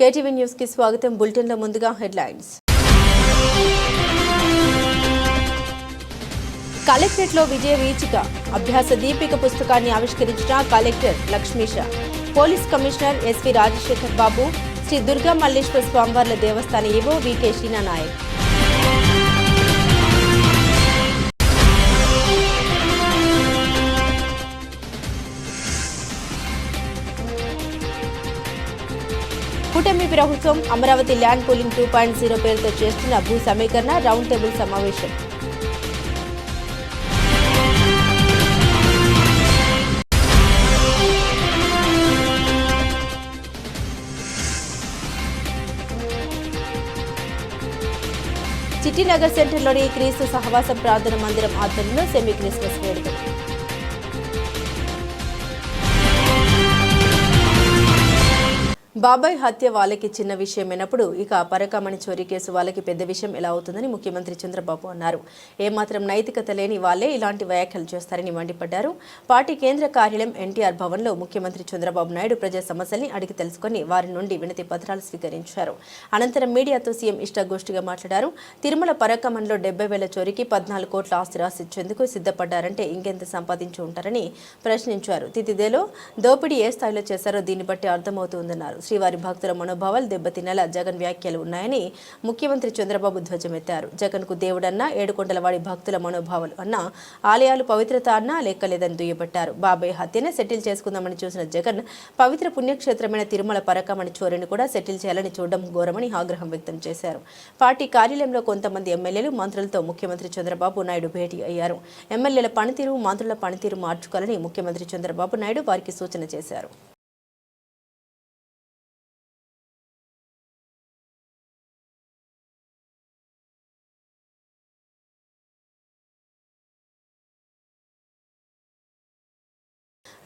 KTV న్యూస్కి స్వాగతం. బులెటిన్లో ముందుగా హెడ్లైన్స్. కలెక్టరేట్లో విజయ వీచిక. అభ్యాస దీపిక పుస్తకాన్ని ఆవిష్కరించిన collector Lakshmisha police commissioner S V Rajasekhar Babu Sri Durga Malleswara స్వామివార్ల దేవస్థాన AO V K Sheena Naik కూటమి ప్రభుత్వం Amaravati land pooling two point zero పేరుతో చేస్తున్న భూ సమీకరణ రౌండ్ టేబుల్ సమావేశం. చిట్టినగర్ సెంటర్లోని క్రీస్తు సహవాసం ప్రార్థన మందిరం ఆధ్వర్యంలో సెమీ క్రిస్మస్ వేడుకలు. బాబాయ్ హత్య వాళ్ళకి చిన్న విషయమైనప్పుడు ఇక పరకామణి చోరీ కేసు వాళ్ళకి పెద్ద విషయం ఎలా అవుతుందని ముఖ్యమంత్రి చంద్రబాబు అన్నారు. ఏమాత్రం నైతికత లేని వాళ్ళే ఇలాంటి వ్యాఖ్యలు చేస్తారని మండిపడ్డారు. పార్టీ కేంద్ర కార్యాలయం ఎన్టీఆర్ భవన్లో ముఖ్యమంత్రి చంద్రబాబు నాయుడు ప్రజా సమస్యల్ని అడిగి తెలుసుకుని వారి నుండి వినతి పత్రాలు స్వీకరించారు. అనంతరం మీడియాతో సీఎం ఇష్టాగోష్ఠిగా మాట్లాడారు. తిరుమల పరకమణిలో డెబ్బై వేల చోరీకి పద్నాలుగు కోట్ల ఆస్తి రాసిచ్చేందుకు సిద్ధపడ్డారంటే ఇంకెంత సంపాదించి ఉంటారని ప్రశ్నించారు. తితిదేలో దోపిడీ ఏ స్థాయిలో చేశారో దీన్ని బట్టి అర్థమవుతుందన్నారు. శ్రీవారి భక్తుల మనోభావాలు దెబ్బతినేలా జగన్ వ్యాఖ్యలు ఉన్నాయని ముఖ్యమంత్రి చంద్రబాబు ధ్వజమెత్తారు. జగన్కు దేవుడన్నా ఏడుకొండలవాడి భక్తుల మనోభావాలు అన్నా ఆలయాలు పవిత్రత అన్నా లెక్కలేదని దుయ్యబట్టారు. బాబాయ్ హత్యనే సెటిల్ చేసుకుందామని చూసిన జగన్ పవిత్ర పుణ్యక్షేత్రమైన తిరుమల పరకమణి చోరీని కూడా సెటిల్ చేయాలని చూడడం ఘోరమని ఆగ్రహం వ్యక్తం చేశారు. పార్టీ కార్యాలయంలో కొంతమంది ఎమ్మెల్యేలు మంత్రులతో ముఖ్యమంత్రి చంద్రబాబు నాయుడు భేటీ అయ్యారు. ఎమ్మెల్యేల పనితీరు మంత్రుల పనితీరు మార్చుకోవాలని ముఖ్యమంత్రి చంద్రబాబు నాయుడు వారికి సూచన చేశారు.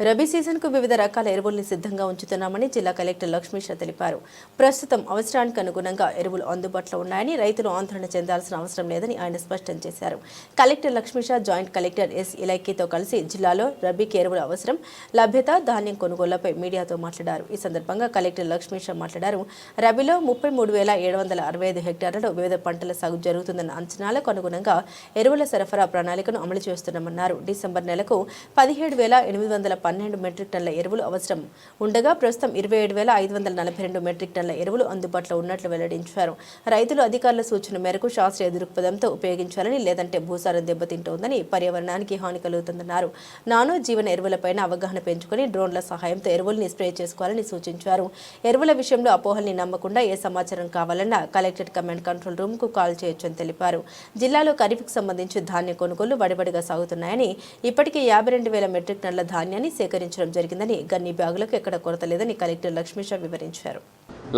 రబీ సీజన్కు వివిధ రకాల ఎరువుల్ని సిద్ధంగా ఉంచుతున్నామని జిల్లా కలెక్టర్ లక్ష్మీష తెలిపారు. ప్రస్తుతం అవసరానికి అనుగుణంగా ఎరువులు అందుబాటులో ఉన్నాయని రైతులు ఆందోళన చెందాల్సిన అవసరం లేదని ఆయన స్పష్టం చేశారు. Collector Lakshmisha joint collector S ఇలైకీతో కలిసి జిల్లాలో రబీకి ఎరువుల అవసరం లభ్యత ధాన్యం కొనుగోళ్ళపై మీడియాతో మాట్లాడారు. ఈ సందర్భంగా కలెక్టర్ లక్ష్మీష మాట్లాడారు. రబీలో ముప్పై మూడు వేల ఏడు వందల అరవై ఐదు హెక్టార్లలో వివిధ పంటల సాగు జరుగుతుందన్న అంచనాలకు అనుగుణంగా ఎరువుల సరఫరా ప్రణాళికను అమలు చేస్తున్నామన్నారు. డిసెంబర్ నెలకు పదిహేడు వేల ఎనిమిది వందల పన్నెండు మెట్రిక్ టన్ల ఎరువులు అవసరం. ఉండగా ప్రస్తుతం ఇరవై ఏడు వేల ఐదు వందల నలభై రెండు మెట్రిక్ టన్ల ఎరువులు అందుబాటులో ఉన్నట్లు వెల్లడించారు. రైతులు అధికారుల సూచన మేరకు శాస్త్రీయ దృక్పథంతో ఉపయోగించాలని లేదంటే భూసారం దెబ్బతింటోందని పర్యావరణానికి హాని కలుగుతుందన్నారు. నానో జీవన ఎరువులపైన అవగాహన పెంచుకొని డ్రోన్ల సహాయంతో ఎరువుల్ని స్ప్రే చేసుకోవాలని సూచించారు. ఎరువుల విషయంలో అపోహల్ని నమ్మకుండా ఏ సమాచారం కావాలన్నా కలెక్టరేట్ కమాండ్ కంట్రోల్ రూమ్కు కాల్ చేయొచ్చని తెలిపారు. జిల్లాలో ఖరీఫ్కు సంబంధించి ధాన్య కొనుగోలు వడివడిగా సాగుతున్నాయని ఇప్పటికే యాభై రెండు వేల మెట్రిక్ టన్నుల ధాన్యాన్ని సేకరించడం జరిగిందని గన్ని బ్యాగులకు ఎక్కడ కొరత లేదని కలెక్టర్ లక్ష్మీష వివరించారు.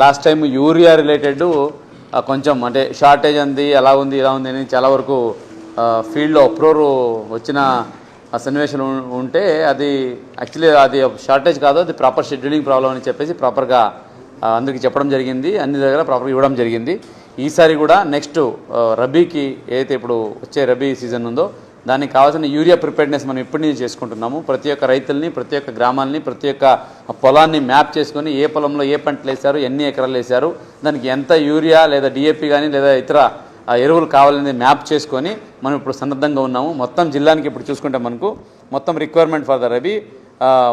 లాస్ట్ టైం యూరియా రిలేటెడ్ కొంచెం అంటే షార్టేజ్ ఉంది ఎలా ఉంది ఇలా ఉంది అని చాలా వరకు ఫీల్డ్లో అప్రోర్ వచ్చిన సన్నివేశం సన్నివేశాలు ఉంటే అది యాక్చువల్లీ అది షార్టేజ్ కాదు అది ప్రాపర్ షెడ్యూలింగ్ ప్రాబ్లం అని చెప్పేసి ప్రాపర్గా అందరికీ చెప్పడం జరిగింది అన్ని దగ్గర ప్రాపర్గా ఇవ్వడం జరిగింది. ఈసారి కూడా నెక్స్ట్ రబీకి ఏదైతే ఇప్పుడు వచ్చే రబీ సీజన్ ఉందో దానికి కావాల్సిన యూరియా ప్రిపేర్నెస్ మనం ఎప్పటి నుంచి చేసుకుంటున్నాము. ప్రతి ఒక్క రైతుల్ని ప్రతి ఒక్క గ్రామాలని ప్రతి ఒక్క పొలాన్ని మ్యాప్ చేసుకొని ఏ పొలంలో ఏ పంటలు వేశారు ఎన్ని ఎకరాలు వేశారు దానికి ఎంత యూరియా లేదా డిఏపి కానీ లేదా ఇతర ఎరువులు కావాలనేది మ్యాప్ చేసుకొని మనం ఇప్పుడు సన్నద్ధంగా ఉన్నాము. మొత్తం జిల్లానికి ఇప్పుడు చూసుకుంటే మనకు మొత్తం రిక్వైర్మెంట్ ఫర్ ద రబీ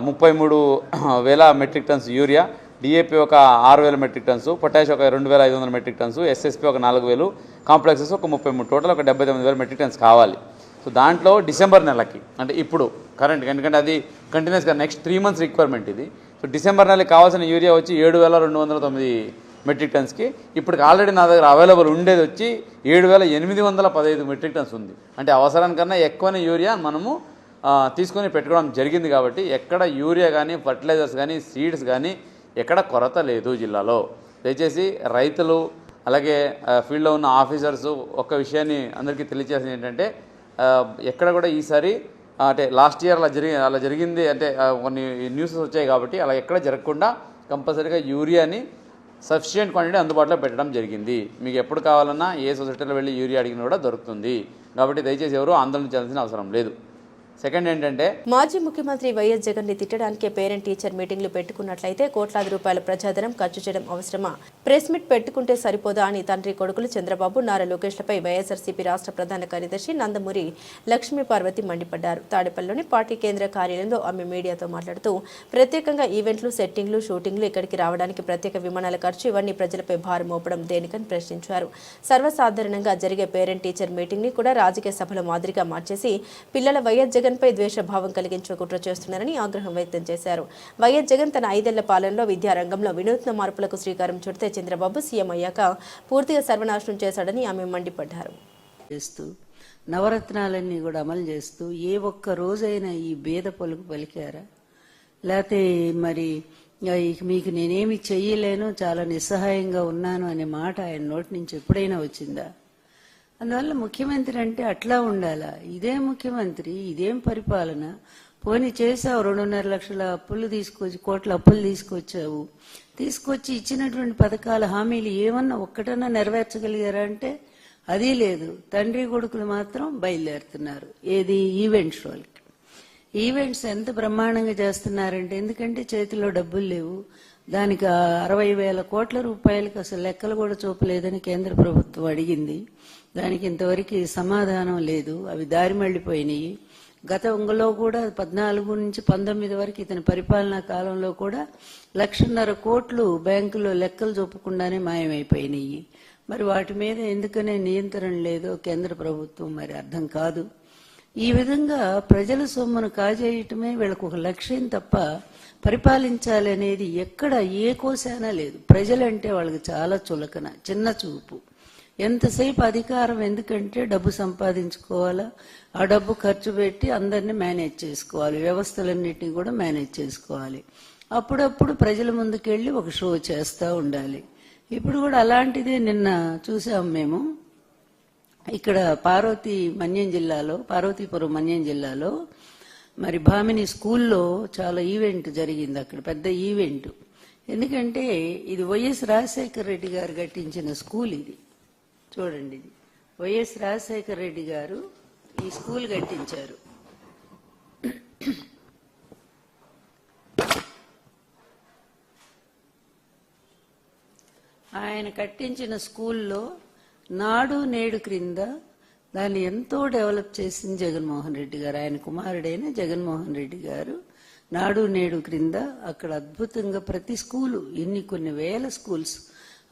ముప్పై మూడు వేల మెట్రిక్ టన్స్ యూరియా డిఏపి ఒక ఆరు వేల మెట్రిక్ టన్స్ పొటాష్ ఒక రెండు వేల ఐదు వందల మెట్రిక్ టన్స్ ఎస్ఎస్పి ఒక నాలుగు వేలు కాంప్లెక్సెస్ ఒక ముప్పై మూడు టోటల్ ఒక డెబ్బై తొమ్మిది వేల మెట్రిక్ టన్స్ కావాలి. సో దాంట్లో డిసెంబర్ నెలకి అంటే ఇప్పుడు కరెంట్ ఎందుకంటే అది కంటిన్యూస్గా నెక్స్ట్ త్రీ మంత్స్ రిక్వైర్మెంట్ ఇది. సో డిసెంబర్ నెలకి కావాల్సిన యూరియా వచ్చి ఏడు వేల రెండు వందల తొమ్మిది మెట్రిక్ టన్స్కి ఇప్పటికి ఆల్రెడీ నా దగ్గర అవైలబుల్ ఉండేది వచ్చి ఏడు వేల ఎనిమిది వందల పదహైదు మెట్రిక్ టన్స్ ఉంది. అంటే అవసరానికన్నా ఎక్కువనే యూరియా మనము తీసుకొని పెట్టుకోవడం జరిగింది కాబట్టి ఎక్కడ యూరియా కానీ ఫర్టిలైజర్స్ కానీ సీడ్స్ కానీ ఎక్కడ కొరత లేదు జిల్లాలో. దయచేసి రైతులు అలాగే ఫీల్డ్లో ఉన్న ఆఫీసర్స్ ఒక విషయాన్ని అందరికీ తెలియజేసింది ఏంటంటే ఎక్కడ కూడా ఈసారి అంటే లాస్ట్ ఇయర్ అలా జరిగి అలా జరిగింది అంటే కొన్ని న్యూసెస్ వచ్చాయి కాబట్టి అలా ఎక్కడ జరగకుండా కంపల్సరీగా యూరియాని సఫిషియెంట్ క్వాంటిటీ అందుబాటులో పెట్టడం జరిగింది. మీకు ఎప్పుడు కావాలన్నా ఏ సొసైటీలో వెళ్ళి యూరియా అడిగినా కూడా దొరుకుతుంది. కాబట్టి దయచేసి ఎవరు ఆందోళన చేయాల్సిన అవసరం లేదు. సెకండ్ ఏంటంటే మాజీ ముఖ్యమంత్రి వైఎస్ జగన్ని తిట్టడానికి పేరెంట్ టీచర్ మీటింగ్లు పెట్టుకున్నట్లయితే కోట్లాది రూపాయల ప్రజాధనం ఖర్చు చేయడం అవసరమా? ప్రెస్ మీట్ పెట్టుకుంటే సరిపోదా అని తండ్రి కొడుకులు చంద్రబాబు నారా లోకేష్లపై వైఎస్ఆర్సీపీ రాష్ట్ర ప్రధాన కార్యదర్శి నందమూరి లక్ష్మీ పార్వతి మండిపడ్డారు. తాడేపల్లిలోని పార్టీ కేంద్ర కార్యాలయంలో ఆమె మీడియాతో మాట్లాడుతూ ప్రత్యేకంగా ఈవెంట్లు సెట్టింగ్లు షూటింగ్లు ఇక్కడికి రావడానికి ప్రత్యేక విమానాల ఖర్చు ఇవన్నీ ప్రజలపై భారం మోపడం దేనికని ప్రశ్నించారు. సర్వసాధారణంగా జరిగే పేరెంట్ టీచర్ మీటింగ్ని కూడా రాజకీయ సభల మాదిరిగా మార్చేసి పిల్లల వైఎస్ జగన్పై ద్వేషభావం కలిగించే కుట్ర చేస్తున్నారని ఆగ్రహం వ్యక్తం చేశారు. వైఎస్ జగన్ తన ఐదేళ్ళ పాలనలో విద్యారంగంలో వినూత్న మార్పులకు శ్రీకారం చుడితే చంద్రబాబు సీఎం అయ్యాక పూర్తిగా సర్వనాశనం చేశాడని ఆమె మండిపడ్డారు. చేస్తూ నవరత్నాలన్నీ కూడా అమలు చేస్తూ ఏ ఒక్క రోజైనా ఈ భేద పలుకు పలికారా? లేకపోతే మరి మీకు నేనేమి చెయ్యలేను చాలా నిస్సహాయంగా ఉన్నాను అనే మాట ఆయన నోటి నుంచి ఎప్పుడైనా వచ్చిందా? అందువల్ల ముఖ్యమంత్రి అంటే అట్లా ఉండాలా? ఇదే ముఖ్యమంత్రి ఇదేం పరిపాలన? పోని చేసావు రెండున్నర లక్షల అప్పులు తీసుకొచ్చి కోట్ల అప్పులు తీసుకొచ్చావు. తీసుకొచ్చి ఇచ్చినటువంటి పథకాల హామీలు ఏమన్నా ఒక్కటన్నా నెరవేర్చగలిగారా అంటే? అది లేదు. తండ్రి కొడుకులు మాత్రం బయలుదేరుతున్నారు. ఏది? ఈవెంట్ షోలకి ఈవెంట్స్ ఎంత బ్రహ్మాండంగా చేస్తున్నారంటే ఎందుకంటే చేతిలో డబ్బులు లేవు. దానికి అరవై వేల కోట్ల రూపాయలకు అసలు లెక్కలు కూడా చూపలేదని కేంద్ర ప్రభుత్వం అడిగింది. దానికి ఇంతవరకు సమాధానం లేదు. అవి దారి గత గతంలో కూడా పద్నాలుగు నుంచి పంతొమ్మిది వరకు ఇతని పరిపాలనా కాలంలో కూడా లక్షన్నర కోట్లు బ్యాంకులో లెక్కలు చూపకుండానే మాయమైపోయినాయి. మరి వాటి మీద ఎందుకనే నియంత్రణ లేదో కేంద్ర ప్రభుత్వం మరి అర్థం కాదు. ఈ విధంగా ప్రజల సొమ్మును కాజేయటమే వీళ్ళకు ఒక లక్ష్యం తప్ప పరిపాలించాలనేది ఎక్కడ ఏ కోశానా లేదు. ప్రజలంటే వాళ్ళకి చాలా చులకన చిన్న చూపు. ఎంతసేపు అధికారం ఎందుకంటే డబ్బు సంపాదించుకోవాలా? ఆ డబ్బు ఖర్చు పెట్టి అందరినీ మేనేజ్ చేసుకోవాలి. వ్యవస్థలన్నిటిని కూడా మేనేజ్ చేసుకోవాలి. అప్పుడప్పుడు ప్రజల ముందుకెళ్ళి ఒక షో చేస్తూ ఉండాలి. ఇప్పుడు కూడా అలాంటిదే నిన్న చూసాం మేము. ఇక్కడ పార్వతి మన్యం జిల్లాలో పార్వతీపురం మన్యం జిల్లాలో మరి భామిని స్కూల్లో చాలా ఈవెంట్ జరిగింది అక్కడ పెద్ద ఈవెంట్. ఎందుకంటే ఇది వైఎస్ రాజశేఖర రెడ్డి గారు కట్టించిన స్కూల్ ఇది. చూడండి. ఇది వైఎస్ రాజశేఖర రెడ్డి గారు ఈ స్కూల్ కట్టించారు. ఆయన కట్టించిన స్కూల్లో నాడు నేడు క్రింద దాన్ని ఎంతో డెవలప్ చేసింది జగన్మోహన్ రెడ్డి గారు. ఆయన కుమారుడైన జగన్మోహన్ రెడ్డి గారు నాడు నేడు క్రింద అక్కడ అద్భుతంగా ప్రతి స్కూలు ఇన్ని కొన్ని వేల స్కూల్స్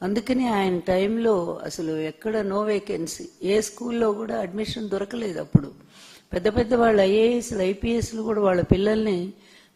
అందుకని ఆయన టైంలో అసలు ఎక్కడ నో వేకెన్సీ ఏ స్కూల్లో కూడా అడ్మిషన్ దొరకలేదు అప్పుడు. పెద్ద పెద్ద వాళ్ళ ఐఏఎస్లు ఐపీఎస్లు కూడా వాళ్ళ పిల్లల్ని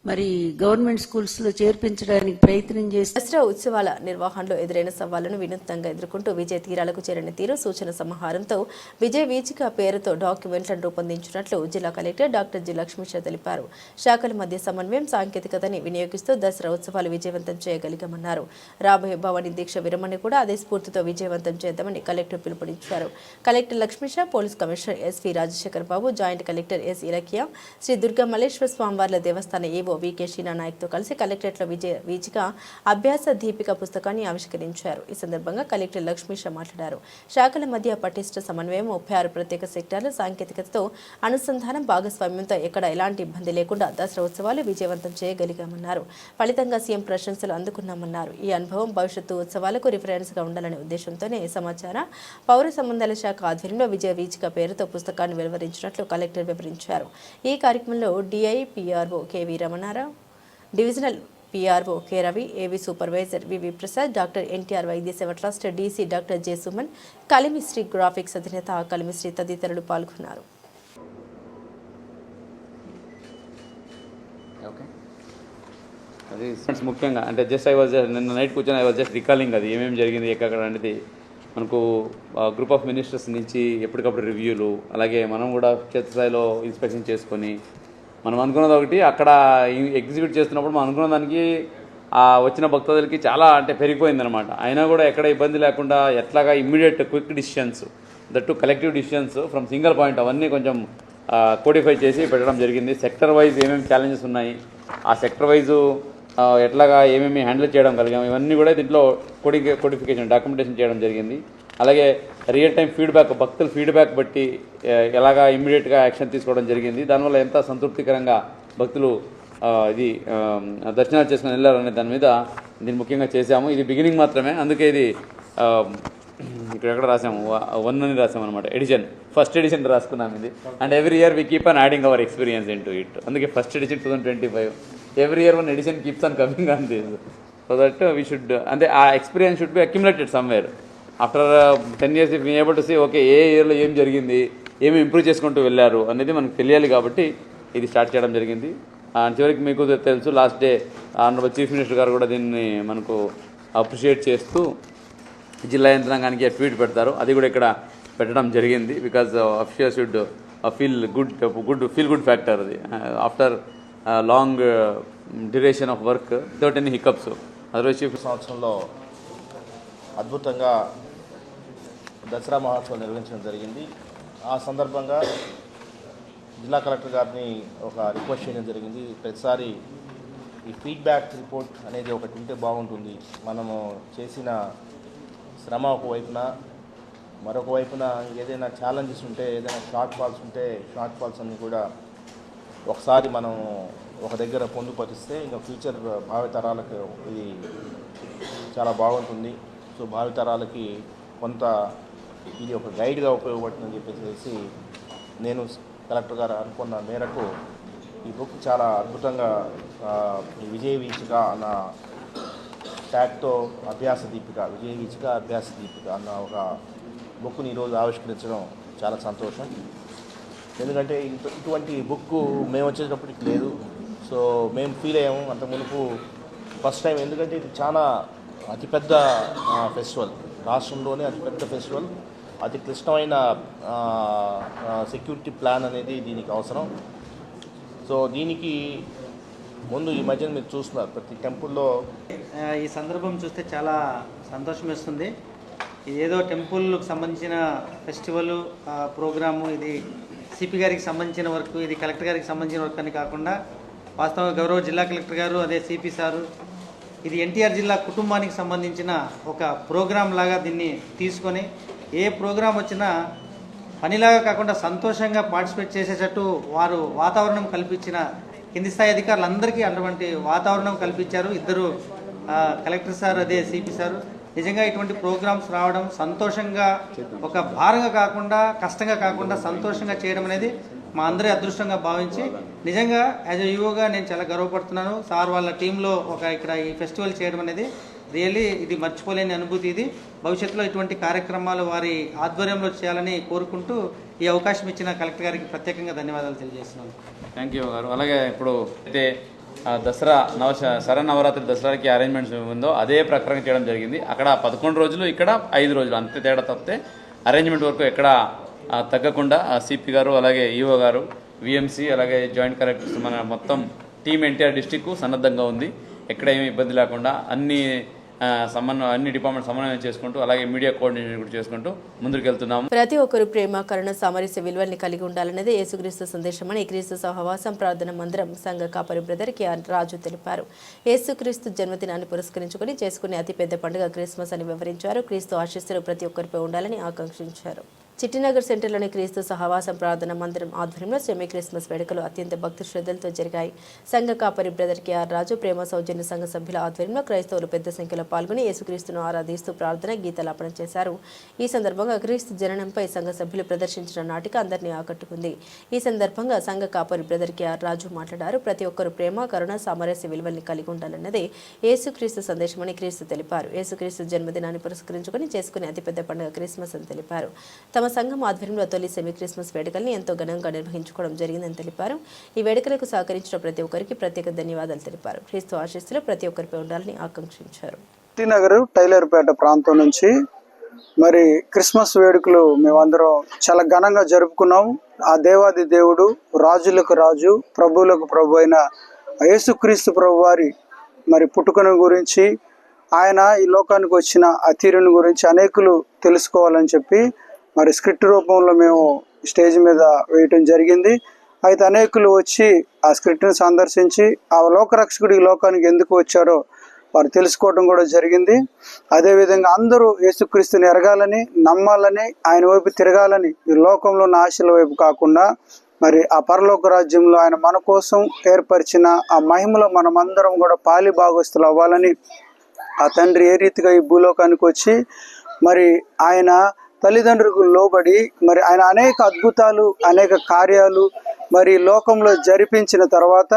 మరి గవర్నమెంట్ స్కూల్స్లో చేర్పించడానికి ప్రయత్నం చేసి దసరా ఉత్సవాల నిర్వహణలో ఎదురైన సవాళ్ళను వినూత్నంగా ఎదుర్కొంటూ విజయ తీరాలకు చేరిన తీరు సూచన సమాహారంతో విజయ్ వీచిక పేరుతో డాక్యుమెంట్లను రూపొందించినట్లు జిల్లా కలెక్టర్ డాక్టర్ జి లక్ష్మీష తెలిపారు. శాఖల మధ్య సమన్వయం సాంకేతికతని వినియోగిస్తూ దసరా ఉత్సవాలు విజయవంతం చేయగలిగామన్నారు. రాబోయే భవని దీక్ష విరమణి కూడా అదే స్ఫూర్తితో విజయవంతం చేద్దామని కలెక్టర్ పిలుపునిచ్చారు. Collector Lakshmisha police commissioner S V Rajasekhar Babu joint collector S Ilakiya Sri Durga Malleswara స్వామివార్ల దేవస్థాన ఏవో వికే షీనా నాయక్తో కలిసి కలెక్టరేట్లో విజయ వీచిక అభ్యాస దీపిక పుస్తకాన్ని ఆవిష్కరించారు. ఈ సందర్భంగా కలెక్టర్ లక్ష్మీష మాట్లాడారు. శాఖల మధ్య పటిష్ట సమన్వయం ముప్పై ఆరు ప్రత్యేక సెక్టార్ల సాంకేతికతతో అనుసంధానం భాగస్వామ్యంతో ఎక్కడ ఎలాంటి ఇబ్బంది లేకుండా దసరా ఉత్సవాలు విజయవంతం చేయగలిగామన్నారు. ఫలితంగా సీఎం ప్రశంసలు అందుకున్నామన్నారు. ఈ అనుభవం భవిష్యత్తు ఉత్సవాలకు రిఫరెన్స్గా ఉండాలనే ఉద్దేశంతోనే సమాచార పౌర సంబంధాల శాఖ ఆధ్వర్యంలో విజయ వీచిక పేరుతో పుస్తకాన్ని వెలువరించినట్లు కలెక్టర్ వివరించారు. ఈ కార్యక్రమంలో DIPRO PRO Ramana Ramanarao divisional PRO K Ravi A V supervisor V V Prasad doctor NTR Vaidya Seva trust DC doctor J Suman Kalimisri graphics అధినేత కలిమిశ్రీ తదితరులు పాల్గొన్నారు. అది ముఖ్యంగా అంటే జస్ట్ ఐ వాజ్ నిన్న నైట్ కూర్చొని ఐ వాజ్ జస్ట్ రికాలింగ్ అది ఏమేమి జరిగింది ఎక్కడ అనేది. మనకు గ్రూప్ ఆఫ్ మినిస్టర్స్ నుంచి ఎప్పటికప్పుడు రివ్యూలు అలాగే మనం కూడా క్షేత్రస్థాయిలో ఇన్స్పెక్షన్ చేసుకొని మనం అనుకున్నది ఒకటి అక్కడ ఎగ్జిక్యూట్ చేస్తున్నప్పుడు మనం అనుకున్న దానికి ఆ వచ్చిన భక్తులకి చాలా అంటే పెరిగిపోయిందనమాట అయినా కూడా ఎక్కడ ఇబ్బంది లేకుండా ఎట్లాగా immediate quick decisions that collective decisions from single point అవన్నీ కొంచెం కోడిఫై చేసి పెట్టడం జరిగింది. సెక్టర్ వైజ్ ఏమేమి ఛాలెంజెస్ ఉన్నాయి ఆ సెక్టర్ వైజు ఎట్లాగా ఏమేమి హ్యాండిల్ చేయడం కలిగాం ఇవన్నీ కూడా దీంట్లో కోడి కోడిఫికేషన్ డాక్యుమెంటేషన్ చేయడం జరిగింది. అలాగే రియల్ టైం ఫీడ్బ్యాక్ భక్తుల ఫీడ్బ్యాక్ బట్టి ఎలాగా ఇమ్మీడియట్గా యాక్షన్ తీసుకోవడం జరిగింది. దానివల్ల ఎంత సంతృప్తికరంగా భక్తులు ఇది దర్శనాలు చేసుకుని వెళ్ళారనే దాని మీద దీన్ని ముఖ్యంగా చేశాము. ఇది బిగినింగ్ మాత్రమే. అందుకే ఇది ఇక్కడ ఎక్కడ రాసాము వన్ అని రాసాము అనమాట ఎడిషన్ ఫస్ట్ ఎడిషన్ రాసుకున్నాం ఇది. And every year we keep on adding our experience into it అందుకే first edition two thousand twenty five every year one edition keeps on coming on this so that we should అంటే ఆ experience should be accumulated somewhere after ten years if able to see okay a ఇయర్లో ఏం జరిగింది ఏమి improve చేసుకుంటూ వెళ్ళారు అనేది మనకు తెలియాలి కాబట్టి ఇది స్టార్ట్ చేయడం జరిగింది. చివరికి మీకు తెలుసు last day honourable chief minister గారు కూడా దీన్ని మనకు అప్రిషియేట్ చేస్తూ జిల్లా యంత్రాంగానికి ట్వీట్ పెడతారు. అది కూడా ఇక్కడ పెట్టడం జరిగింది because official should feel good good feel good factor అది. After long duration of work without any hiccups otherwise chief సంవత్సరంలో అద్భుతంగా దసరా మహోత్సవం నిర్వహించడం జరిగింది. ఆ సందర్భంగా జిల్లా కలెక్టర్ గారిని ఒక రిక్వెస్ట్ చేయడం జరిగింది. ప్రతిసారి ఈ ఫీడ్బ్యాక్ రిపోర్ట్ అనేది ఒకటి ఉంటే బాగుంటుంది. మనము చేసిన శ్రమ ఒకవైపున మరొక వైపున ఏదైనా ఛాలెంజెస్ ఉంటే ఏదైనా షార్ట్ ఫాల్స్ ఉంటే షార్ట్ ఫాల్స్ అన్నీ కూడా ఒకసారి మనం ఒక దగ్గర పొందుపరిస్తే ఇంకా ఫ్యూచర్ భావితరాలకు ఇది చాలా బాగుంటుంది. సో భావితరాలకి కొంత ఇది ఒక గైడ్గా ఉపయోగపడుతుందని చెప్పేసి నేను కలెక్టర్ గారు అనుకున్న మేరకు ఈ బుక్ చాలా అద్భుతంగా ఆ, విజయ వీచిక అన్న ట్యాగ్తో అభ్యాస దీపిక విజయ వీచిక అభ్యాస దీపిక అన్న ఒక బుక్ని ఈరోజు ఆవిష్కరించడం చాలా సంతోషం. ఎందుకంటే ఇటు- ఇటువంటి బుక్ మేము వచ్చేటప్పటికి లేదు. సో మేము ఫీల్ అయ్యాము అంత మునుపు ఫస్ట్ టైం. ఎందుకంటే ఇది చాలా అతిపెద్ద ఫెస్టివల్. రాష్ట్రంలోనే అతిపెద్ద ఫెస్టివల్. అతి క్లిష్టమైన సెక్యూరిటీ ప్లాన్ అనేది దీనికి అవసరం. సో దీనికి ముందు ఈ మధ్యన మీరు చూస్తున్నారు ప్రతి టెంపుల్లో. ఈ సందర్భం చూస్తే చాలా సంతోషం వేస్తుంది. ఏదో టెంపుల్కి సంబంధించిన ఫెస్టివల్ ప్రోగ్రాము ఇది సిపి గారికి సంబంధించిన వర్క్ ఇది కలెక్టర్ గారికి సంబంధించిన వర్క్ అని కాకుండా వాస్తవంగా గౌరవ జిల్లా కలెక్టర్ గారు అదే సిపి సారు ఇది ఎన్టీఆర్ జిల్లా కుటుంబానికి సంబంధించిన ఒక ప్రోగ్రాం లాగా దీన్ని తీసుకొని ఏ ప్రోగ్రాం వచ్చినా పనిలాగా కాకుండా సంతోషంగా పార్టిసిపేట్ చేసేటట్టు వారు వాతావరణం కల్పించిన కింది స్థాయి అధికారులందరికీ అటువంటి వాతావరణం కల్పించారు. ఇద్దరు కలెక్టర్ సార్ అదే సిపి సార్. నిజంగా ఇటువంటి ప్రోగ్రామ్స్ రావడం సంతోషంగా ఒక భారంగా కాకుండా కష్టంగా కాకుండా సంతోషంగా చేయడం అనేది మా అందరి అదృష్టంగా భావించి నిజంగా యాజ్ అ యువగా నేను చాలా గర్వపడుతున్నాను. సార్ వాళ్ళ టీంలో ఒక ఇక్కడ ఈ ఫెస్టివల్ చేయడం అనేది రియల్లీ ఇది మర్చిపోలేని అనుభూతి ఇది. భవిష్యత్తులో ఇటువంటి కార్యక్రమాలు వారి ఆధ్వర్యంలో చేయాలని కోరుకుంటూ ఈ అవకాశం ఇచ్చిన కలెక్టర్ గారికి ప్రత్యేకంగా ధన్యవాదాలు తెలియజేస్తున్నాను. థ్యాంక్ యూ గారు. అలాగే ఇప్పుడు అయితే దసరా నవ శరన్నవరాత్రి దసరాకి అరేంజ్మెంట్స్ ఉందో అదే ప్రకారం చేయడం జరిగింది. అక్కడ పదకొండు రోజులు ఇక్కడ ఐదు రోజులు అంతే తేడా తప్పితే అరేంజ్మెంట్ వరకు ఎక్కడ తగ్గకుండా సిపి గారు అలాగే ఈఓ గారు విఎంసి అలాగే జాయింట్ కలెక్టర్స్ మన మొత్తం టీం ఎన్టీఆర్ డిస్టిక్ సన్నద్ధంగా ఉంది. ఎక్కడ ఏమి ఇబ్బంది లేకుండా అన్ని సమన్వయం అన్ని డిపార్ట్మెంట్ సమన్వయం చేసుకుంటూ అలాగే మీడియా కోఆర్డినేషన్ కూడా చేసుకుంటూ ముందుకెళ్తున్నాము ప్రతి ఒక్కరు ప్రేమ కరుణ సామరస్య విలువల్ని కలిగి ఉండాలన్నదే యేసుక్రీస్తు సందేశమని క్రీస్తు సహవాసం ప్రార్థన మందిరం సంఘ కాపరి బ్రదర్ కె రాజు తెలిపారు. యేసుక్రీస్తు జన్మదినాన్ని పురస్కరించుకుని చేసుకునే అతిపెద్ద పండుగ క్రిస్మస్ అని వివరించారు. క్రీస్తు ఆశిస్తులు ప్రతి ఒక్కరిపై ఉండాలని ఆకాంక్షించారు. చిట్టినగర్ సెంటర్లోని క్రీస్తు సహవాసం ప్రార్థన మందిరం ఆధ్వర్యంలో సెమీ క్రిస్మస్ వేడుకలు అత్యంత భక్తి శ్రద్ధలతో జరిగాయి. సంఘ కాపరి బ్రదర్ కేఆర్ రాజు ప్రేమ సౌజన్య సంఘ సభ్యుల ఆధ్వర్యంలో క్రైస్తవులు పెద్ద సంఖ్యలో పాల్గొని యేసుక్రీస్తును ఆరాధిస్తూ ప్రార్థన గీతలాపన చేశారు. ఈ సందర్భంగా క్రీస్తు జననంపై సంఘ సభ్యులు ప్రదర్శించిన నాటిక అందరినీ ఆకట్టుకుంది. ఈ సందర్భంగా సంఘ కాపరి బ్రదర్ కేఆర్ రాజు మాట్లాడారు. ప్రతి ఒక్కరు ప్రేమ కరుణ సామరస్య విలువల్ని కలిగి ఉండాలన్నదే యేసుక్రీస్తు సందేశమని క్రీస్తు తెలిపారు. యేసుక్రీస్తు జన్మదినాన్ని పురస్కరించుకుని చేసుకునే అతిపెద్ద పండుగ క్రిస్మస్ అని తెలిపారు. తమ తమ సంఘం ఆధ్వర్యంలో తొలి సెమీ క్రిస్మస్ వేడుకల్ని ఎంతో ఘనంగా నిర్వహించుకోవడం జరిగిందని తెలిపారు. ఈ వేడుకలకు సహకరించిన ప్రతి ఒక్కరికి ప్రత్యేక ధన్యవాదాలు తెలిపారు. క్రీస్తు ఆశీస్సులు ప్రతి ఒక్కరిపై ఉండాలని ఆకాంక్షించారు. నగర్ టైలర్పేట ప్రాంతం నుంచి మరి క్రిస్మస్ వేడుకలు మేమందరం చాలా ఘనంగా జరుపుకున్నాం. ఆ దేవాది దేవుడు రాజులకు రాజు ప్రభువులకు ప్రభు అయిన యేసుక్రీస్తు ప్రభు వారి మరి పుట్టుకను గురించి ఆయన ఈ లోకానికి వచ్చిన అతీరుని గురించి అనేకులు తెలుసుకోవాలని చెప్పి మరి స్క్రిప్ట్ రూపంలో మేము స్టేజ్ మీద వేయటం జరిగింది. అయితే అనేకులు వచ్చి ఆ స్క్రిప్ట్ని సందర్శించి ఆ లోకరక్షకుడు ఈ లోకానికి ఎందుకు వచ్చారో వారు తెలుసుకోవడం కూడా జరిగింది. అదేవిధంగా అందరూ యేసుక్రీస్తుని ఎరగాలని నమ్మాలని ఆయన వైపు తిరగాలని ఈ లోకంలో ఉన్న ఆశల వైపు కాకుండా మరి ఆ పరలోక రాజ్యంలో ఆయన మన కోసం ఏర్పరిచిన ఆ మహిమలో మనమందరం కూడా పాలి భాగస్తులు అవ్వాలని ఆ తండ్రి ఏ రీతిగా ఈ భూలోకానికి వచ్చి మరి ఆయన తల్లిదండ్రులకు లోబడి మరి ఆయన అనేక అద్భుతాలు అనేక కార్యాలు మరి లోకంలో జరిపించిన తర్వాత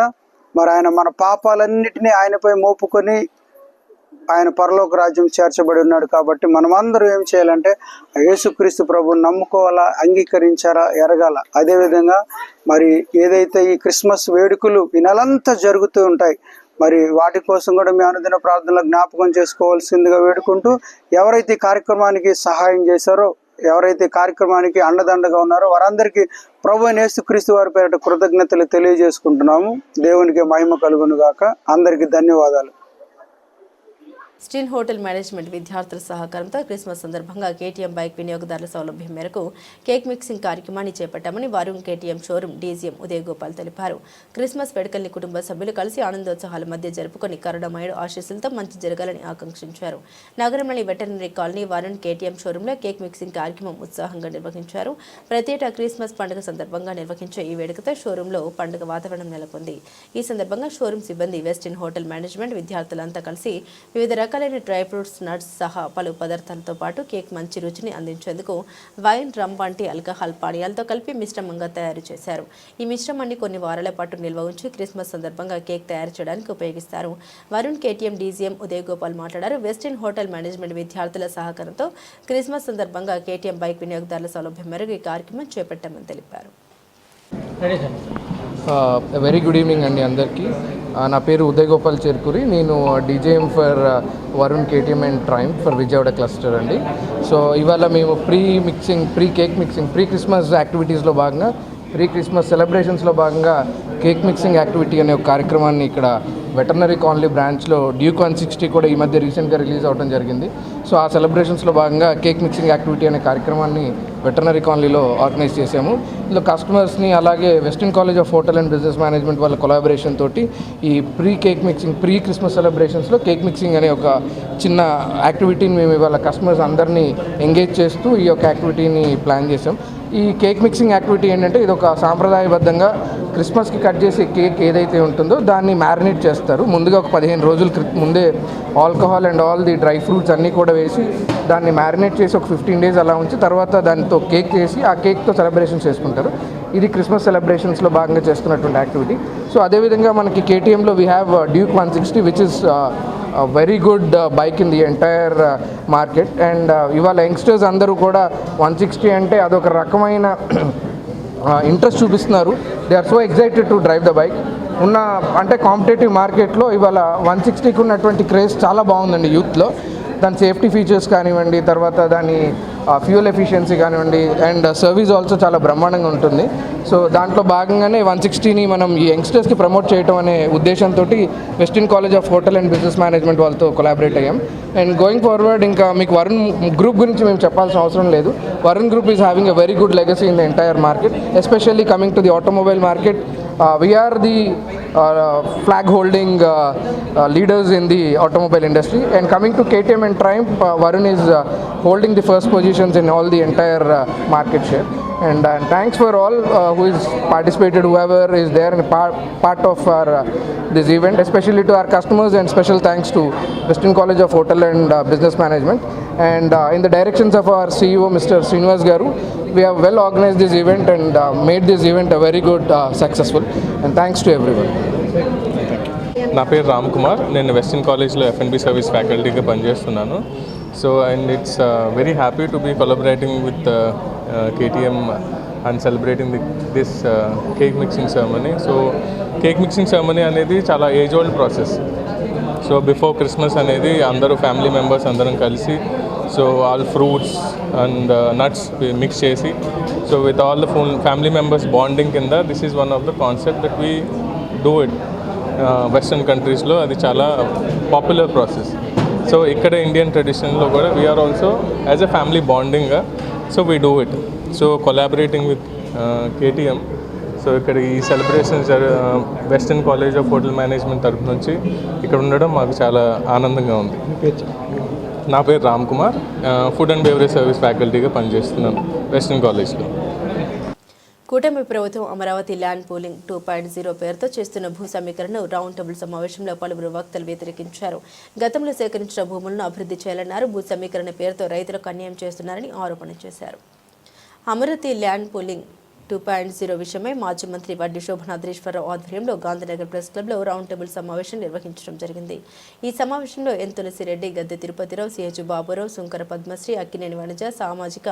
మరి ఆయన మన పాపాలన్నిటినీ ఆయనపై మోపుకొని ఆయన పరలోక రాజ్యం చేర్చబడి ఉన్నాడు కాబట్టి మనమందరం ఏం చేయాలంటే ఆ యేసుక్రీస్తు ప్రభుని నమ్ముకోవాలా అంగీకరించారా ఎరగాల. అదేవిధంగా మరి ఏదైతే ఈ క్రిస్మస్ వేడుకలు ఈ నెలంతా జరుగుతూ ఉంటాయి మరి వాటి కోసం కూడా మీ అనుదిన ప్రార్థనలో జ్ఞాపకం చేసుకోవాల్సిందిగా వేడుకుంటూ ఎవరైతే కార్యక్రమానికి సహాయం చేశారో ఎవరైతే కార్యక్రమానికి అండదండగా ఉన్నారో వారందరికీ ప్రభు నేసుక్రీస్తు వారి పేరిట కృతజ్ఞతలు తెలియజేసుకుంటున్నాము. దేవునికి మహిమ కలుగును గాక అందరికీ ధన్యవాదాలు. స్టీల్ హోటల్ మేనేజ్మెంట్ విద్యార్థుల సహకారంతో క్రిస్మస్ సందర్భంగా కేటీఎం బైక్ వినియోగదారుల సౌలభ్యం మేరకు కేక్ మిక్సింగ్ కార్యక్రమాన్ని చేపట్టామని వారు KTM showroom DGM Uday Gopal తెలిపారు. క్రిస్మస్ వేడుకల్ని కుటుంబ సభ్యులు కలిసి ఆనందోత్సాహాల మధ్య జరుపుకొని కరుణమయుడు ఆశీస్సులతో మంచి జరగాలని ఆకాంక్షించారు. నగరంలోని వెటర్నరీ కాలనీ వారు కేటీఎం షోరూంలో కేక్ మిక్సింగ్ కార్యక్రమం ఉత్సాహంగా నిర్వహించారు. ప్రతి ఏటా క్రిస్మస్ పండుగ సందర్భంగా నిర్వహించే ఈ వేడుకతో షోరూంలో పండుగ వాతావరణం నెలకొంది. ఈ సందర్భంగా షోరూం సిబ్బంది వెస్టిన్ హోటల్ మేనేజ్మెంట్ విద్యార్థులంతా కలిసి వివిధ రకాలైన డ్రై ఫ్రూట్స్ నట్స్ సహా పలు పదార్థాలతో పాటు కేక్ మంచి రుచిని అందించేందుకు వైన్ రమ్ వంటి ఆల్కహాల్ పానీయాలతో కలిపి మిశ్రమంగా తయారు చేశారు. ఈ మిశ్రమాన్ని కొన్ని వారాల పాటు నిల్వ ఉంచి క్రిస్మస్ సందర్భంగా కేక్ తయారు చేయడానికి ఉపయోగిస్తారు. వరుణ్ కేటీఎం డీజీఎం ఉదయ్ గోపాల్ మాట్లాడారు. వెస్టిన్ హోటల్ మేనేజ్మెంట్ విద్యార్థుల సహకారంతో క్రిస్మస్ సందర్భంగా కేటీఎం బైక్ వినియోగదారుల సౌలభ్యం మేరకు ఈ కార్యక్రమం చేపట్టామని తెలిపారు. వెరీ గుడ్ ఈవినింగ్ అండి అందరికీ. నా పేరు ఉదయ్ గోపాల్ చేరుకురి. నేను DGM for Varun KTM and Triumph for Vijayawada cluster అండి. సో ఇవాళ మేము pre mixing pre cake mixing pre Christmas యాక్టివిటీస్లో భాగంగా ప్రీ క్రిస్మస్ సెలబ్రేషన్స్లో భాగంగా కేక్ మిక్సింగ్ యాక్టివిటీ అనే ఒక కార్యక్రమాన్ని ఇక్కడ వెటర్నరీ కాలనీ బ్రాంచ్లో డ్యూక్ వన్ సిక్స్టీ కూడా ఈ మధ్య రీసెంట్గా రిలీజ్ అవ్వడం జరిగింది. సో ఆ సెలబ్రేషన్స్లో భాగంగా కేక్ మిక్సింగ్ యాక్టివిటీ అనే కార్యక్రమాన్ని వెటర్నరీ కాలనీలో ఆర్గనైజ్ చేశాము. ఇందులో కస్టమర్స్ని అలాగే western college of hotel and business management వాళ్ళ కొలాబరేషన్ తోటి ఈ pre cake mixing pre Christmas సెలబ్రేషన్స్లో cake mixing అనే ఒక చిన్న యాక్టివిటీని మేము ఇవాళ కస్టమర్స్ అందరినీ ఎంగేజ్ చేస్తూ ఈ యొక్క యాక్టివిటీని ప్లాన్ చేసాం ఈ కేక్ మిక్సింగ్ యాక్టివిటీ ఏంటంటే ఇది ఒక సాంప్రదాయబద్ధంగా క్రిస్మస్కి కట్ చేసే కేక్ ఏదైతే ఉంటుందో దాన్ని మ్యారినేట్ చేస్తారు. ముందుగా ఒక పదిహేను రోజుల క్రితం ముందే alcohol and all the dry fruits అన్నీ కూడా వేసి దాన్ని మ్యారినేట్ చేసి ఒక ఫిఫ్టీన్ డేస్ అలా ఉంచి తర్వాత దానితో కేక్ చేసి ఆ కేక్తో సెలబ్రేషన్ చేసుకుంటారు. ఇది క్రిస్మస్ సెలబ్రేషన్స్లో భాగంగా చేస్తున్నటువంటి యాక్టివిటీ. సో అదేవిధంగా మనకి కేటీఎంలో we have Duke one sixty which is very good bike in the entire market and ఇవాళ యంగ్స్టర్స్ అందరూ కూడా వన్ సిక్స్టీ అంటే అదొక రకమైన uh, ఇంట్రెస్ట్ చూపిస్తున్నారు. They are so excited to drive the bike ఉన్న అంటే కాంపిటేటివ్ మార్కెట్లో ఇవాళ వన్ సిక్స్టీకి ఉన్నటువంటి క్రేజ్ చాలా బాగుందండి యూత్లో. దాని సేఫ్టీ ఫీచర్స్ కానివ్వండి తర్వాత దాని ఫ్యూయల్ ఎఫిషియన్సీ కానివ్వండి అండ్ సర్వీస్ ఆల్సో చాలా బ్రహ్మాండంగా ఉంటుంది. సో దాంట్లో భాగంగానే వన్ సిక్స్టీని మనం ఈ యంగ్స్టర్స్కి ప్రమోట్ చేయడం అనే ఉద్దేశంతో Westin college of hotel and business management వాళ్ళతో కొలాబరేట్ అయ్యాం. అండ్ గోయింగ్ ఫార్వర్డ్ ఇంకా మీకు వరుణ్ గ్రూప్ గురించి మేము చెప్పాల్సిన అవసరం లేదు. Varun group is having a very good legacy in the entire market especially coming to the automobile market we are the uh, flag holding uh, uh, leaders in the automobile industry. And coming to KTM and Triumph uh, Varun is uh, holding the first positions in all the entire uh, market share and uh, thanks for all uh, who is participated whoever is there and part, part of our uh, this event especially to our customers and special thanks to Western College of Hotel and uh, Business Management and uh, in the directions of our CEO Mr. Srinivas Garu we have well organized this event and uh, made this event a very good uh, successful and thanks to everyone నా పేరు రామ్ కుమార్ నేను western కాలేజ్లో ఎఫ్ఎన్బి service ఫ్యాకల్టీగా పనిచేస్తున్నాను so and it's very happy to be collaborating with KTM and celebrating the this cake mixing ceremony so cake mixing ceremony అనేది చాలా age old process so before Christmas అనేది అందరూ ఫ్యామిలీ మెంబర్స్ అందరం కలిసి so all fruits and nuts mix చేసి so with all the phone family members bonding కింద this is one of the concept that we do it western కంట్రీస్లో అది చాలా popular process so ఇక్కడ ఇండియన్ ట్రెడిషన్లో కూడా we are also as a family బాండింగ్గా so we do it so collaborating with KTM so ఇక్కడ ఈ celebration western college of hotel management తరపు నుంచి ఇక్కడ ఉండడం మాకు చాలా ఆనందంగా ఉంది. నా పేరు Ram Kumar. Food and beverage service ఫ్యాకల్టీగా పనిచేస్తున్నాను వెస్టర్న్ కాలేజ్లో కూటమి ప్రభుత్వం Amaravati land pooling two point zero పేరుతో చేస్తున్న భూ సమీకరణను రౌండ్ టేబుల్ సమావేశంలో పలువురు వక్తలు వ్యతిరేకించారు. గతంలో సేకరించిన భూములను అభివృద్ధి చేయాలన్నారు. భూ సమీకరణ పేరుతో రైతులకు అన్యాయం చేస్తున్నారని ఆరోపణ చేశారు. Amaravati land pooling two point zero విషయమై మాజీ మంత్రి వడ్డీ శోభనాద్రీశ్వరరావు ఆధ్వర్యంలో గాంధీనగర్ ప్రెస్ క్లబ్లో రౌండ్ టేబుల్ సమావేశం నిర్వహించడం జరిగింది. ఈ సమావేశంలో ఎన్ తులసిరెడ్డి గద్దె తిరుపతిరావు సిహెచ్ బాబురావు శంకర పద్మశ్రీ అక్కినేని వనజ సామాజిక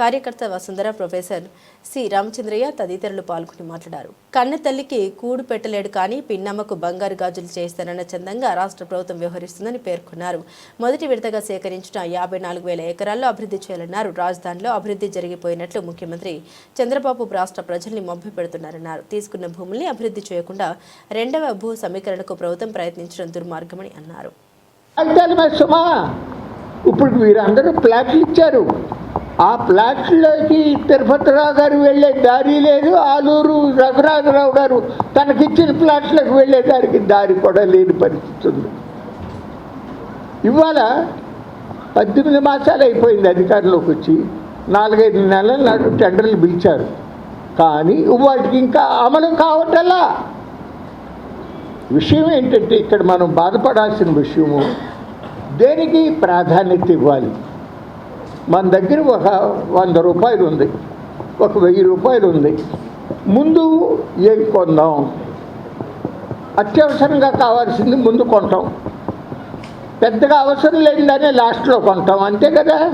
కార్యకర్త వసుంధర ప్రొఫెసర్ సి రామచంద్రయ్య తదితరులు పాల్గొని మాట్లాడారు. కన్న తల్లికి కూడు పెట్టలేడు కానీ పిన్నమ్మకు బంగారు గాజులు చేస్తానన్న చందంగా రాష్ట్ర ప్రభుత్వం వ్యవహరిస్తుందని పేర్కొన్నారు. మొదటి విడతగా సేకరించిన యాభై నాలుగు వేల ఎకరాల్లో అభివృద్ధి చేయాలన్నారు. రాజధానిలో అభివృద్ధి జరిగిపోయినట్లు ముఖ్యమంత్రి చంద్రబాబు రాష్ట్ర ప్రజల్ని మభ్య పెడుతున్నారన్నారు. తీసుకున్న భూముల్ని అభివృద్ధి చేయకుండా రెండవ భూ సమీకరణకు ప్రభుత్వం ప్రయత్నించడం దుర్మార్గమని అన్నారు. ఇప్పుడు వీరందరూ ప్లాట్లు ఇచ్చారు. ఆ ప్లాట్లోకి తిరుపతిరావు గారు వెళ్ళే దారి లేదు ఆలూరు రఘురాజరావు గారు తనకిచ్చిన ప్లాట్లకు వెళ్ళే దానికి దారి కూడా లేని పరిస్థితి ఉంది. ఇవాళ పద్దెనిమిది మాసాలు అయిపోయింది అధికారంలోకి వచ్చి నాలుగైదు నెలలు నాడు టెండర్లు పిలిచారు. కానీ వాటికి ఇంకా అమలు కావటల్లా విషయం ఏంటంటే ఇక్కడ మనం బాధపడాల్సిన విషయము దేనికి ప్రాధాన్యత ఇవ్వాలి? మన దగ్గర ఒక వంద రూపాయలు ఉంది ఒక వెయ్యి రూపాయలు ఉంది. ముందు ఏం కొందాం? అత్యవసరంగా కావాల్సింది ముందు కొంటాం. పెద్దగా అవసరం లేనిదానే లాస్ట్లో కొంటాం అంతే కదా?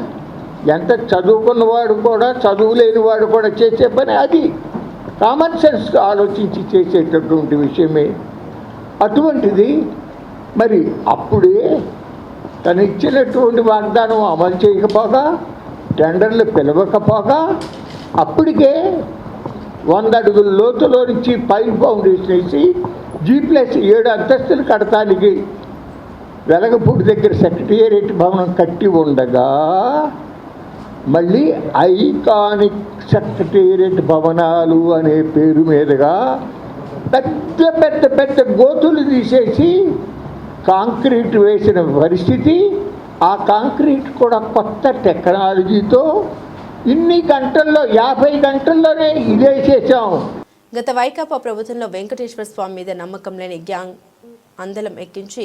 ఎంత చదువుకున్నవాడు కూడా చదువు లేనివాడు కూడా చేసే పని అది. కామన్ సెన్స్ ఆలోచించి చేసేటటువంటి విషయమే. అటువంటిది మరి అప్పుడే తను ఇచ్చినటువంటి వాగ్దానం అమలు చేయకపోగా టెండర్లు పిలవకపోగా అప్పటికే వంద అడుగుల లోతులో నుంచి పైన ఫౌండేషన్ వేసి జీ ప్లస్ ఏడు అంతస్తులు కడతానికి వెలగపూడి దగ్గర సెక్రటేరియట్ భవనం కట్టి ఉండగా మళ్ళీ ఐకానిక్ సెక్రటేరియట్ భవనాలు అనే పేరు మీదుగా పెద్ద పెద్ద పెద్ద గోతులు తీసేసి కాంక్రీట్ వేసిన పరిస్థితి ఆ కాంక్రీట్ కూడా కొత్త టెక్నాలజీతో ఇన్ని గంటల్లో యాభై గంటల్లోనే ఇదే చేసాం గత వైకాపా ప్రభుత్వంలో వెంకటేశ్వర స్వామి మీద నమ్మకం లేని గ్యాంగ్ అందలం ఎక్కించి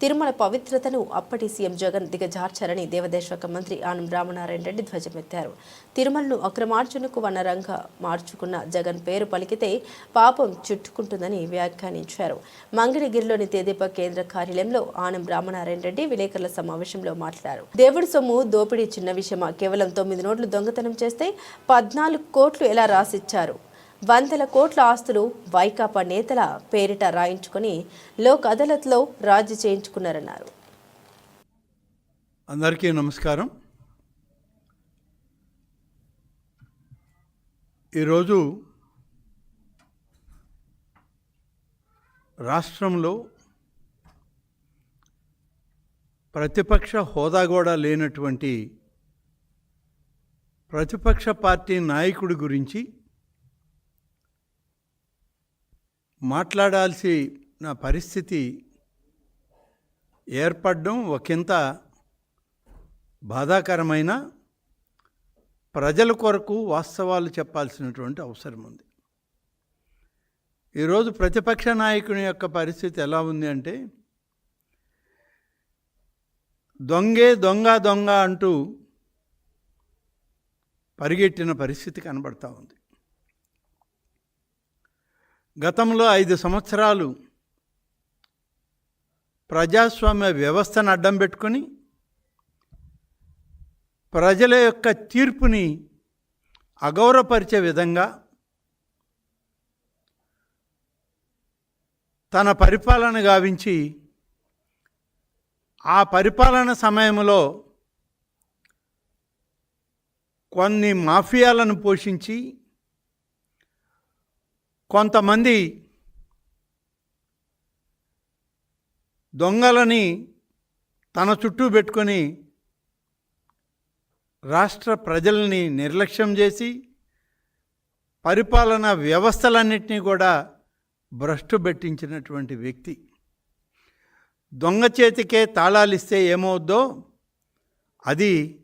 తిరుమల పవిత్రతను అప్పటి సీఎం జగన్ దిగజార్చారని దేవదేశక మంత్రి ఆనం రామనారాయణ రెడ్డి ధ్వజమెత్తారు. తిరుమలను అక్రమార్జునకు వనరంగా మార్చుకున్న జగన్ పేరు పలికితే పాపం చుట్టుకుంటుందని వ్యాఖ్యానించారు. మంగళగిరిలోని తేదీప కేంద్ర కార్యాలయంలో ఆనం రామనారాయణ రెడ్డి విలేకరుల సమావేశంలో మాట్లాడారు. దేవుడి సొమ్ము దోపిడీ చిన్న విషయమా? కేవలం తొమ్మిది నోట్లు దొంగతనం చేస్తే పద్నాలుగు కోట్లు ఎలా రాసిచ్చారు? వందల కోట్ల ఆస్తులు వైకాపా నేతల పేరిట రాయించుకొని లోక్ అదాలత్లో రాజీ చేయించుకున్నారన్నారు. అందరికీ నమస్కారం. ఈరోజు రాష్ట్రంలో ప్రతిపక్ష హోదా కూడా లేనటువంటి ప్రతిపక్ష పార్టీ నాయకుడి గురించి మాట్లాడాల్సిన పరిస్థితి ఏర్పడడం ఒకంత బాధాకరమైన ప్రజల కొరకు వాస్తవాలు చెప్పాల్సినటువంటి అవసరం ఉంది. ఈరోజు ప్రతిపక్ష నాయకుని యొక్క పరిస్థితి ఎలా ఉంది అంటే దొంగే దొంగ దొంగ అంటూ పరిగెట్టిన పరిస్థితి కనబడతా ఉంది. గతంలో ఐదు సంవత్సరాలు ప్రజాస్వామ్య వ్యవస్థను అడ్డం పెట్టుకొని ప్రజల యొక్క తీర్పుని అగౌరవపరిచే విధంగా తన పరిపాలన గావించి ఆ పరిపాలన సమయంలో కొన్ని మాఫియాలను పోషించి కొంతమంది దొంగలని తన చుట్టూ పెట్టుకొని రాష్ట్ర ప్రజల్ని నిర్లక్ష్యం చేసి పరిపాలనా వ్యవస్థలన్నింటినీ కూడా భ్రష్టు పెట్టించినటువంటి వ్యక్తి. దొంగ చేతికే తాళాలిస్తే ఏమవుద్దో అది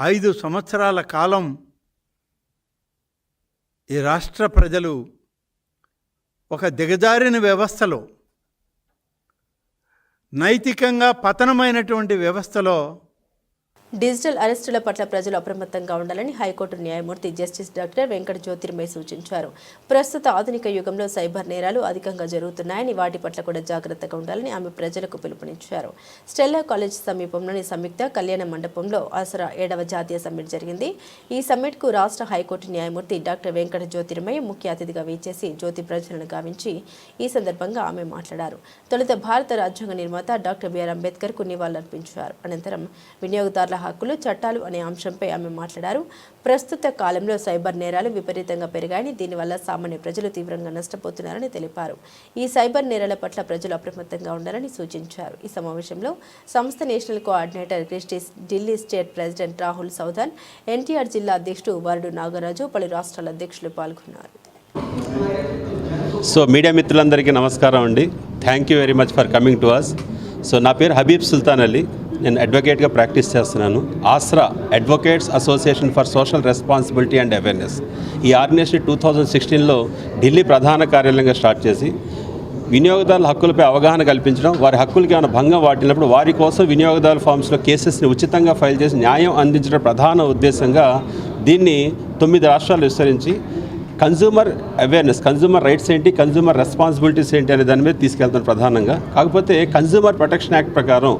ఐదు సంవత్సరాల కాలం ఈ రాష్ట్ర ప్రజలు ఒక దిగజారిన వ్యవస్థలో నైతికంగా పతనమైనటువంటి వ్యవస్థలో డిజిటల్ అరెస్టుల పట్ల ప్రజలు అప్రమత్తంగా ఉండాలని హైకోర్టు న్యాయమూర్తి జస్టిస్ డాక్టర్ వెంకట జ్యోతిర్మయ్ సూచించారు. ప్రస్తుత ఆధునిక యుగంలో సైబర్ నేరాలు అధికంగా జరుగుతున్నాయని వాటి పట్ల కూడా జాగ్రత్తగా ఉండాలని ఆమె ప్రజలకు పిలుపునిచ్చారు. స్టెల్లా కాలేజ్ సమీపంలోని సంయుక్త కళ్యాణ మండపంలో ఆసరా ఏడవ జాతీయ సమ్మిట్ జరిగింది. ఈ సమ్మిట్కు రాష్ట్ర హైకోర్టు న్యాయమూర్తి డాక్టర్ వెంకట జ్యోతిర్మయ్ ముఖ్య అతిథిగా వీచేసి జ్యోతి ప్రజలను గావించి ఈ సందర్భంగా ఆమె మాట్లాడారు. తొలుత భారత రాజ్యాంగ నిర్మాత డాక్టర్ బిఆర్ అంబేద్కర్కు నివాళులర్పించారు. అనంతరం వినియోగదారుల హక్కులు చట్టాలు అనే అంశంపై ఆమె మాట్లాడారు. ప్రస్తుత కాలంలో సైబర్ నేరాలు విపరీతంగా పెరిగాయని దీనివల్ల సామాన్య ప్రజలు తీవ్రంగా నష్టపోతున్నారని తెలిపారు. ఈ సైబర్ నేరాల పట్ల ప్రజలు అప్రమత్తంగా ఉండాలని సూచించారు. ఈ సమావేశంలో సంస్థ నేషనల్ కోఆర్డినేటర్ క్రిస్టిస్ ఢిల్లీ స్టేట్ ప్రెసిడెంట్ రాహుల్ సౌదాన్ ఎన్టీఆర్ జిల్లా అధ్యక్షుడు వరుడు నాగరాజు పలు రాష్ట్రాల అధ్యక్షులు పాల్గొన్నారు. సో మీడియా మిత్రులందరికీ నమస్కారం అండి. Thank you very much for coming to us so నా పేరు హబీబ్ సుల్తాన్ అలీ. నేను అడ్వకేట్గా ప్రాక్టీస్ చేస్తున్నాను. Aasra advocates association for social responsibility and awareness ఈ ఆర్గనైజేషన్ టూ థౌజండ్ సిక్స్టీన్లో ఢిల్లీ ప్రధాన కార్యాలయంగా స్టార్ట్ చేసి వినియోగదారుల హక్కులపై అవగాహన కల్పించడం వారి హక్కులకి ఏమైనా భంగం వాటినప్పుడు వారి కోసం వినియోగదారుల ఫార్మ్స్లో కేసెస్ని ఉచితంగా ఫైల్ చేసి న్యాయం అందించడం ప్రధాన ఉద్దేశంగా దీన్ని తొమ్మిది రాష్ట్రాలు విస్తరించి కన్జ్యూమర్ అవేర్నెస్ కన్జ్యూమర్ రైట్స్ ఏంటి కన్జ్యూమర్ రెస్పాన్సిబిలిటీస్ ఏంటి అనే దాని మీద తీసుకెళ్తాను ప్రధానంగా. కాకపోతే కన్జ్యూమర్ ప్రొటెక్షన్ యాక్ట్ ప్రకారం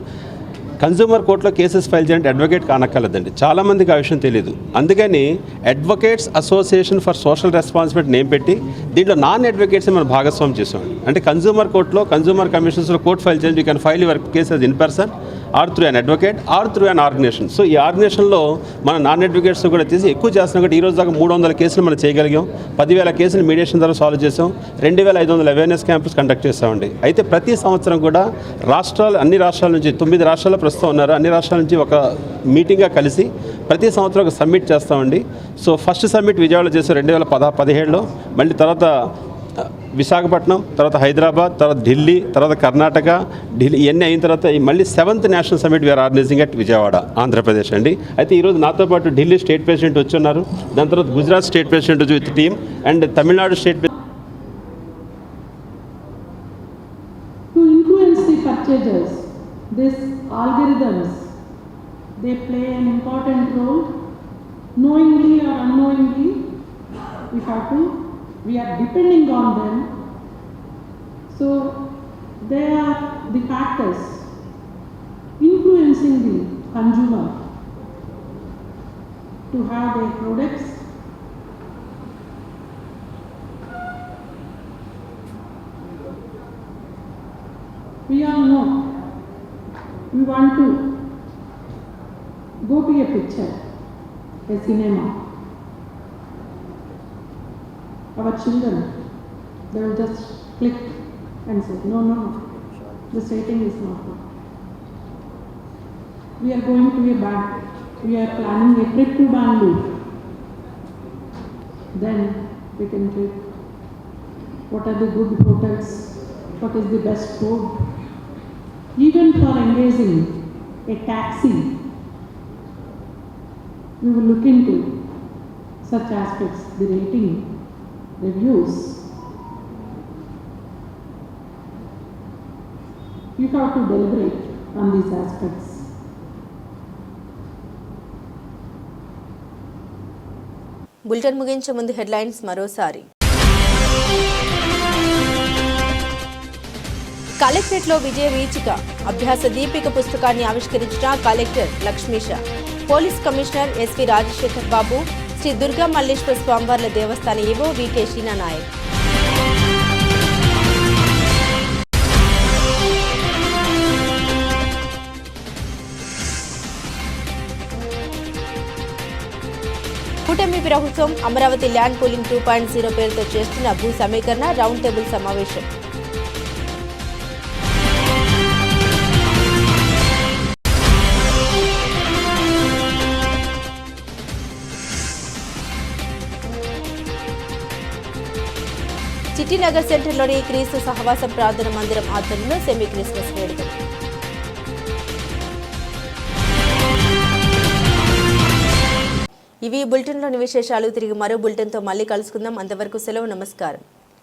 కన్జ్యూమర్ కోర్టులో కేసెస్ ఫైల్ చేయండి అడ్వకేట్ కానక్కర్లేదండి. చాలామందికి ఆ విషయం తెలియదు అందుకని advocates association for social responsibility name పెట్టి దీంట్లో నాన్ అడ్వకేట్స్ మనం భాగస్వామ్యం చేసామండి అంటే కన్జ్యూమర్ కోర్టులో కన్జ్యూమర్ కమిషన్స్లో కోర్ట్ ఫైల్ చేయండి you can file your cases in person. Or through an advocate or through an organisation so ఈ ఆర్గనైజేషన్లో మన నాన్ అడ్వకేట్స్ కూడా తీసి ఎక్కువ చేస్తున్నాం కాబట్టి ఈ రోజు దాకా మూడు వందల కేసులు మనం చేయగలిగాం. పదివేల కేసులు మీడియేషన్ ద్వారా సాల్వ్ చేసాం రెండు వేల ఐదు వందల అవేర్నెస్ క్యాంప్స్ కండక్ట్ చేస్తామండి. అయితే ప్రతి సంవత్సరం కూడా రాష్ట్రాలు అన్ని రాష్ట్రాల నుంచి తొమ్మిది రాష్ట్రాలు ప్రస్తుతం ఉన్నారు. అన్ని రాష్ట్రాల నుంచి ఒక మీటింగ్గా కలిసి ప్రతి సంవత్సరం ఒక సబ్మిట్ చేస్తామండి. సో ఫస్ట్ సబ్మిట్ విజయవాడలో చేసాం రెండు వేల పద పదిహేడులో. మళ్ళీ తర్వాత విశాఖపట్నం తర్వాత హైదరాబాద్ తర్వాత ఢిల్లీ తర్వాత కర్ణాటక ఢిల్లీ ఇవన్నీ అయిన తర్వాత మళ్ళీ seventh national summit we are organising at Vijayawada Andhra Pradesh అండి అయితే ఈరోజు నాతో పాటు ఢిల్లీ స్టేట్ ప్రెసిడెంట్ వచ్చి ఉన్నారు దాని తర్వాత Gujarat state president with team and Tamil Nadu state president. These algorithms, they play an important role. Knowingly or unknowingly, we have to, we are depending on them. So they are the factors influencing the consumer to have their products we all know we want to go to a picture, a cinema. Our children, they will just click and say, no, no, this rating is not good. We are going to a bank, we are planning a trip to Bangalore. Then we can check what are the good hotels, what is the best food. Even for engaging a taxi, we will look into such aspects, the rating, reviews. You have to deliberate on these aspects. Bulletin ముగించే ముందు headlines మరోసారి కలెక్టరేట్లో విజయ వీచిక అభ్యాస దీపిక పుస్తకాన్ని ఆవిష్కరించిన collector Lakshmisha police commissioner SV Rajasekhar Babu Sri Durga Malleswara స్వామివార్ల దేవస్థాన EO VK Sheena Naik కూటమి ప్రభుత్వం Amaravati land pooling two point zero పేరుతో చేస్తున్న భూ సమీకరణ రౌండ్ టేబుల్ సమావేశం. సిటీ నగర్ సెంటర్లోని క్రీస్తు సహవాసం ప్రార్థన మందిరం ఆధ్వర్యంలో సెమీ క్రిస్మస్ వేడుకలు ఇవి బులెటిన్లోని విశేషాలు. తిరిగి మరో బులెటిన్తో మళ్ళీ కలుసుకుందాం. అంతవరకు సెలవు నమస్కారం.